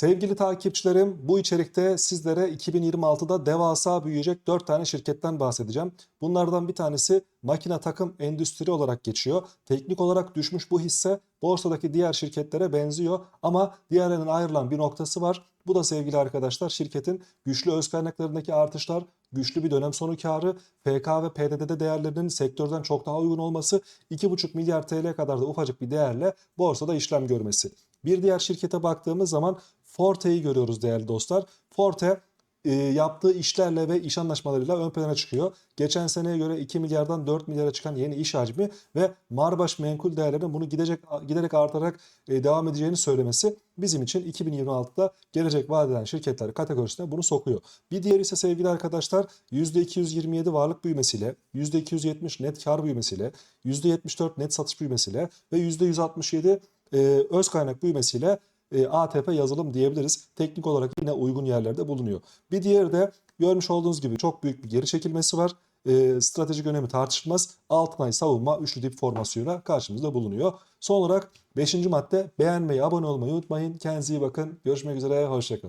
Sevgili takipçilerim bu içerikte sizlere 2026'da devasa büyüyecek 4 tane şirketten bahsedeceğim. Bunlardan bir tanesi makine takım endüstri olarak geçiyor. Teknik olarak düşmüş bu hisse borsadaki diğer şirketlere benziyor ama diğerlerinin ayrılan bir noktası var. Bu da sevgili arkadaşlar şirketin güçlü öz kaynaklarındaki artışlar, güçlü bir dönem sonu karı, FK ve PDD değerlerinin sektörden çok daha uygun olması, 2,5 milyar TL kadar da ufacık bir değerle borsada işlem görmesi. Bir diğer şirkete baktığımız zaman Forte'yi görüyoruz değerli dostlar. Forte e, yaptığı işlerle ve iş anlaşmalarıyla ön plana çıkıyor. Geçen seneye göre 2 milyardan 4 milyara çıkan yeni iş hacmi ve Marbaş menkul değerlerinin bunu gidecek giderek artarak e, devam edeceğini söylemesi bizim için 2026'da gelecek vaat eden şirketler kategorisine bunu sokuyor. Bir diğeri ise sevgili arkadaşlar %227 varlık büyümesiyle, %270 net kar büyümesiyle, %74 net satış büyümesiyle ve %167 e, öz kaynak büyümesiyle e, ATP yazılım diyebiliriz. Teknik olarak yine uygun yerlerde bulunuyor. Bir diğeri de görmüş olduğunuz gibi çok büyük bir geri çekilmesi var. E, stratejik önemi tartışılmaz. Altın ay savunma üçlü dip formasyonuna karşımızda bulunuyor. Son olarak 5. madde beğenmeyi, abone olmayı unutmayın. Kendinize iyi bakın. Görüşmek üzere, hoşçakalın.